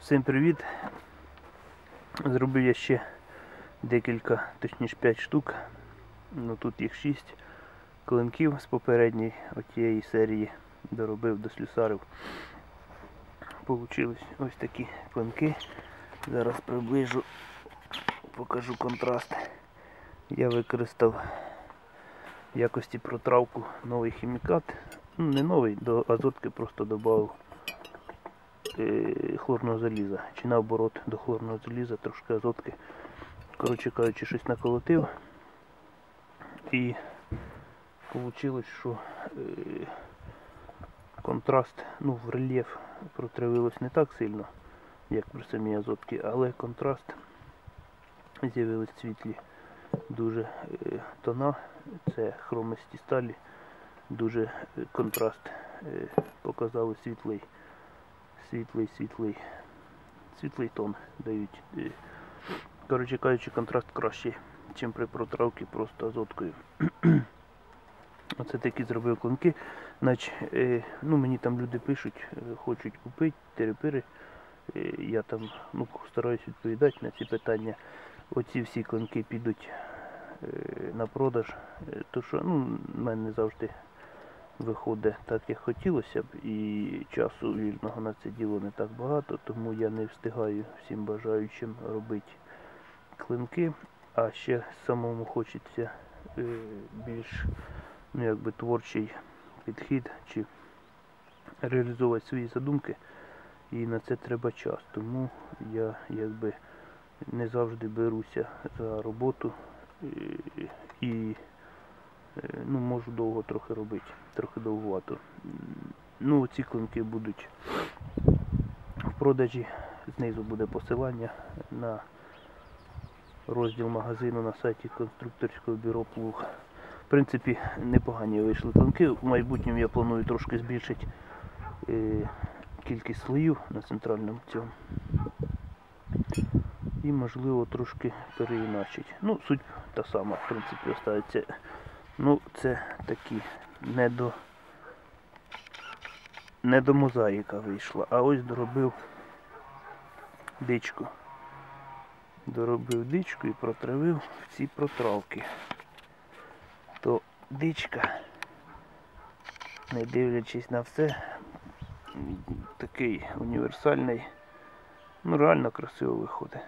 Всім привіт! Зробив я ще декілька, точніше 5 штук. Ну тут їх 6 клинків з попередньої отієї серії доробив до слюсарів. Получились ось такі клинки. Зараз приближу, покажу контраст. Я використав в якості протравку новий хімікат. Ну, не новий, до азотки просто додав хлорного заліза. Чи наоборот до хлорного заліза трошки азотки. Коротше кажучи, щось наколотив. І вийшло, що е, контраст ну, в рельєф протравилось не так сильно, як при самій азотці, але контраст з'явились світлі дуже е, тона. Це хромисті сталі. Дуже е, контраст е, показали світлий, світлий, світлий, світлий тон дають. Коротше кажучи, контраст кращий, ніж при протравці просто азоткою. Оце такі зробив клинки. Значить, е, ну, мені там люди пишуть, е, хочуть купити терепири. Е, я там ну, стараюсь відповідати на ці питання. Оці всі клинки підуть на продаж. Е, то що ну, в мене не завжди виходить так, як хотілося б, і часу вільного на це діло не так багато, тому я не встигаю всім бажаючим робити клинки, а ще самому хочеться е, більш ну, якби, творчий підхід чи реалізовувати свої задумки. І на це треба час. Тому я якби не завжди беруся за роботу і, і е, ну, можу довго трохи робити, трохи довгувато. Ну, ці клинки будуть в продажі. Знизу буде посилання на розділ магазину на сайті конструкторського бюро Плуг. В принципі, непогані вийшли клинки. В майбутньому я планую трошки збільшити е, кількість слоїв на центральному цьому. І можливо трошки переіначити. Ну, суть та сама, в принципі, остається. Ну, це такі не до не до мозаїка вийшла, а ось доробив дичку. Доробив дичку і протравив в ці протравки. То дичка, не дивлячись на все, такий універсальний, ну реально красиво виходить.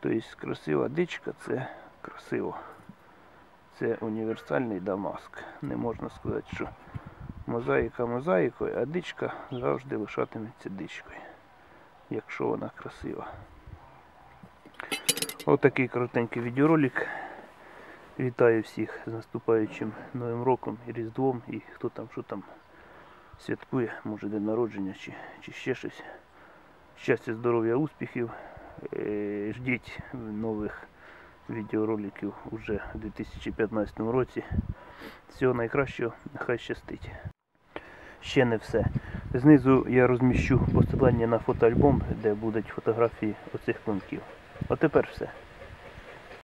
Тобто красива дичка це красиво. Це універсальний дамаск. Не можна сказати, що мозаїка мозаїкою, а дичка завжди лишатиметься дичкою, якщо вона красива. Отакий коротенький відеоролик. Вітаю всіх з наступаючим Новим роком і Різдвом і хто там що там святкує, може день народження чи, чи ще щось. Щастя, здоров'я, успіхів. Е, Ждіть нових відеороликів уже у 2015 році. Всього найкращого, нехай щастить. Ще не все. Знизу я розміщу посилання на фотоальбом, де будуть фотографії оцих клинків. А тепер все.